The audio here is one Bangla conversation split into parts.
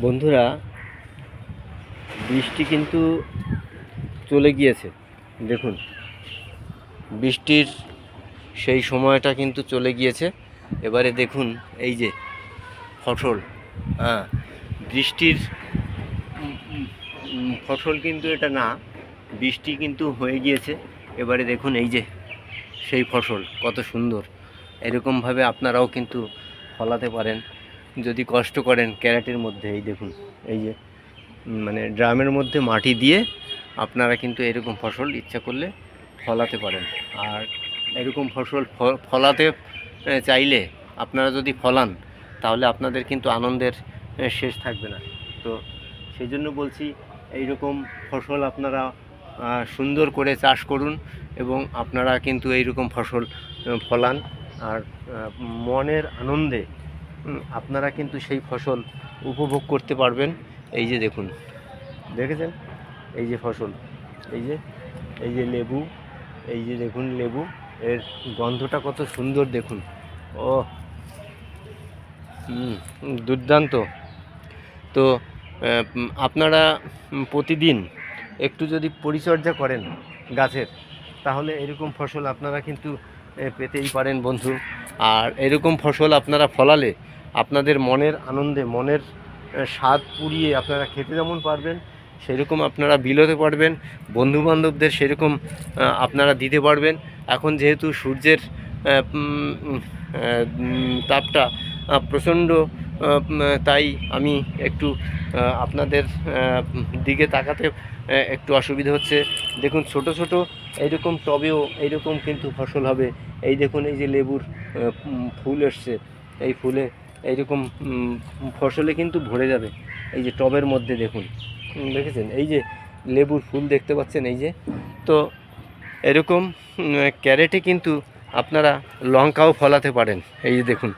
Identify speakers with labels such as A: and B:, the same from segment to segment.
A: বন্ধুরা, বৃষ্টি কিন্তু চলে গিয়েছে। দেখুন, বৃষ্টির সেই সময়টা কিন্তু চলে গিয়েছে। এবারে দেখুন, এই যে ফসল হ্যাঁ বৃষ্টির ফসল কিন্তু এটা না, বৃষ্টি কিন্তু হয়ে গিয়েছে। এবারে দেখুন, এই যে সেই ফসল, কত সুন্দর। এরকমভাবে আপনারাও কিন্তু ফলাতে পারেন। যদি কষ্ট করেন ক্যারেটের মধ্যে, এই দেখুন, এই যে মানে ড্রামের মধ্যে মাটি দিয়ে আপনারা কিন্তু এরকম ফসল ইচ্ছা করলে ফলাতে পারেন। আর এরকম ফসল ফলাতে চাইলে আপনারা যদি ফলান, তাহলে আপনাদের কিন্তু আনন্দের শেষ থাকবে না। তো সেই জন্য বলছি, এইরকম ফসল আপনারা সুন্দর করে চাষ করুন এবং আপনারা কিন্তু এইরকম ফসল ফলান। আর মনের আনন্দে আপনারা কিন্তু সেই ফসল উপভোগ করতে পারবেন। এই যে দেখুন, দেখেছেন? এই যে ফসল, এই যে এই যে লেবু, এই যে দেখুন লেবু, এর গন্ধটা কত সুন্দর দেখুন। ও দুর্দান্ত। তো আপনারা প্রতিদিন একটু যদি পরিচর্যা করেন গাছের, তাহলে এরকম ফসল আপনারা কিন্তু পেতেই পারেন বন্ধু। আর এরকম ফসল আপনারা ফলালে আপনাদের মনের আনন্দে, মনের স্বাদ পুড়িয়ে আপনারা খেতে যেমন পারবেন, সেরকম আপনারা বিলোতে পারবেন, বন্ধুবান্ধবদের সেরকম আপনারা দিতে পারবেন। এখন যেহেতু সূর্যের তাপটা প্রচণ্ড তাই আমি একটু আপনাদের দিকে তাকাতে একটু অসুবিধা হচ্ছে। দেখুন, ছোট ছোট এইরকম টবেও এইরকম কিন্তু ফসল হবে। এই দেখুন, এই যে লেবুর ফুল এসছে। এই ফুলে এইরকম ফসলে কিন্তু ভরে যাবে। এই যে টবের মধ্যে দেখুন দেখেছেন? এই যে লেবুর ফুল দেখতে পাচ্ছেন? এই যে, তো এরকম ক্যারেটে কিন্তু আপনারা লঙ্কাও ফলাতে পারেন। এই যে দেখুন,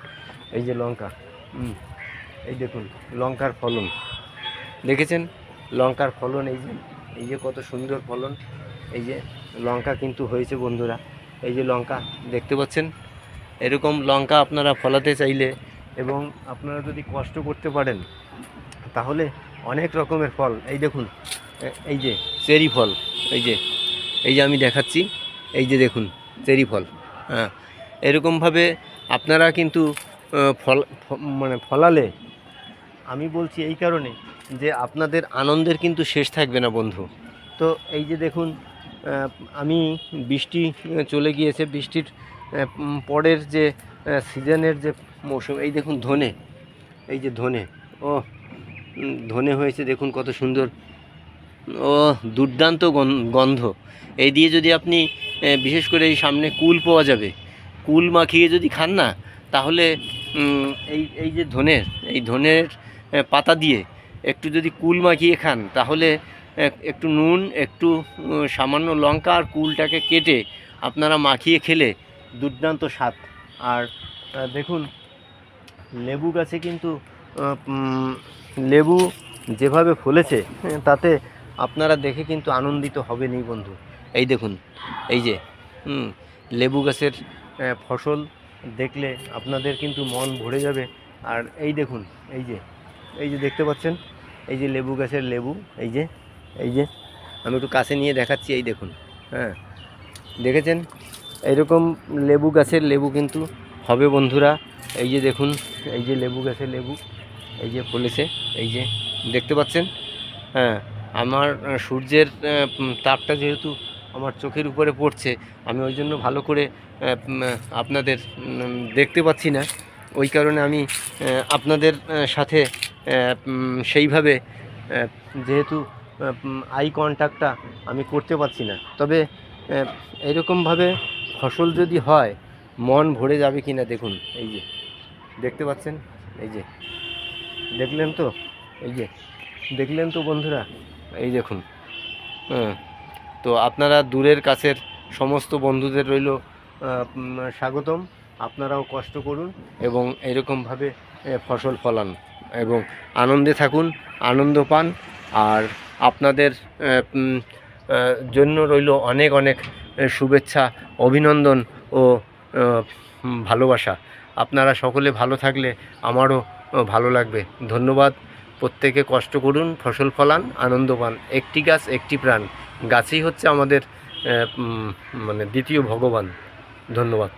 A: এই যে লঙ্কা এই দেখুন, লঙ্কার ফলন। দেখেছেন? লঙ্কার ফলন, এই যে এই যে কত সুন্দর ফলন। এই যে লঙ্কা কিন্তু হয়েছে বন্ধুরা। এই যে লঙ্কা, দেখতে পাচ্ছেন? এরকম লঙ্কা আপনারা ফলাতে চাইলে এবং আপনারা যদি কষ্ট করতে পারেন, তাহলে অনেক রকমের ফল। এই দেখুন এই যে চেরি ফল, এই যে এই যে আমি দেখাচ্ছি, এই যে দেখুন, চেরি ফল। হ্যাঁ এরকমভাবে আপনারা কিন্তু ফল মানে ফলালে আমি বলছি এই কারণে যে আপনাদের আনন্দের কিন্তু শেষ থাকবে না, বন্ধু। তো এই যে দেখুন আমি বৃষ্টি চলে গিয়েছে, বৃষ্টির পরের যে সিজনের যে মৌসুম, এই দেখুন ধনে, এই যে ধনে, ও ধনে হয়েছে, দেখুন কত সুন্দর, ও, দুর্দান্ত গন- গন্ধ। এই দিয়ে যদি আপনি বিশেষ করে এই সামনে কুল পাওয়া যাবে, কুল মাখিয়ে যদি খান না, তাহলে এই এই যে ধনের, এই ধনের পাতা দিয়ে একটু যদি কুল মাখিয়ে খান, তাহলে একটু নুন, একটু সামান্য লঙ্কা আর কুলটাকে কেটে আপনারা মাখিয়ে খেলে দুর্দান্ত স্বাদ। আর দেখুন, লেবু গাছে কিন্তু লেবু যেভাবে ফলেছে তাতে আপনারা দেখে কিন্তু আনন্দিত হবেনই বন্ধু। এই দেখুন, এই যে লেবু গাছের ফসল দেখলে আপনাদের কিন্তু মন ভরে যাবে। আর এই দেখুন, এই যে এই যে দেখতে পাচ্ছেন, এই যে লেবু গাছের লেবু, এই যে এই যে, আমি একটু কাছে নিয়ে দেখাচ্ছি, এই দেখুন হ্যাঁ। দেখেছেন? এইরকম লেবু গাছের লেবু কিন্তু হবে বন্ধুরা। এই যে দেখুন, এই যে লেবু গাছের লেবু, এই যে ফলেছে, এই যে, দেখতে পাচ্ছেন? হ্যাঁ আমার সূর্যের তাপটা যেহেতু আমার চোখের উপরে পড়ছে, আমি ওই জন্য ভালো করে আপনাদের দেখতে পাচ্ছি না। ওই কারণে আমি আপনাদের সাথে সেইভাবে যেহেতু আই কন্ট্যাক্টটা আমি করতে পারছি না। তবে এরকমভাবে ফসল যদি হয়, মন ভরে যাবে কি না দেখুন, এই যে, দেখতে পাচ্ছেন? এই যে, দেখলেন তো? এই যে, দেখলেন তো বন্ধুরা? এই দেখুন হ্যাঁ তো আপনারা দূরের কাছের সমস্ত বন্ধুদের রইল স্বাগতম। আপনারাও কষ্ট করুন এবং এরকমভাবে ফসল ফলান। এবং আনন্দে থাকুন, আনন্দ পান। আর আপনাদের জন্য রইল অনেক অনেক শুভেচ্ছা, অভিনন্দন ও ভালোবাসা। আপনারা সকলে ভালো থাকলে আমারও ভালো লাগবে। ধন্যবাদ। প্রত্যেকে কষ্ট করুন, ফসল ফলান, আনন্দ পান। একটি গাছ, একটি প্রাণ। গাছই হচ্ছে আমাদের মানে দ্বিতীয় ভগবান। ধন্যবাদ।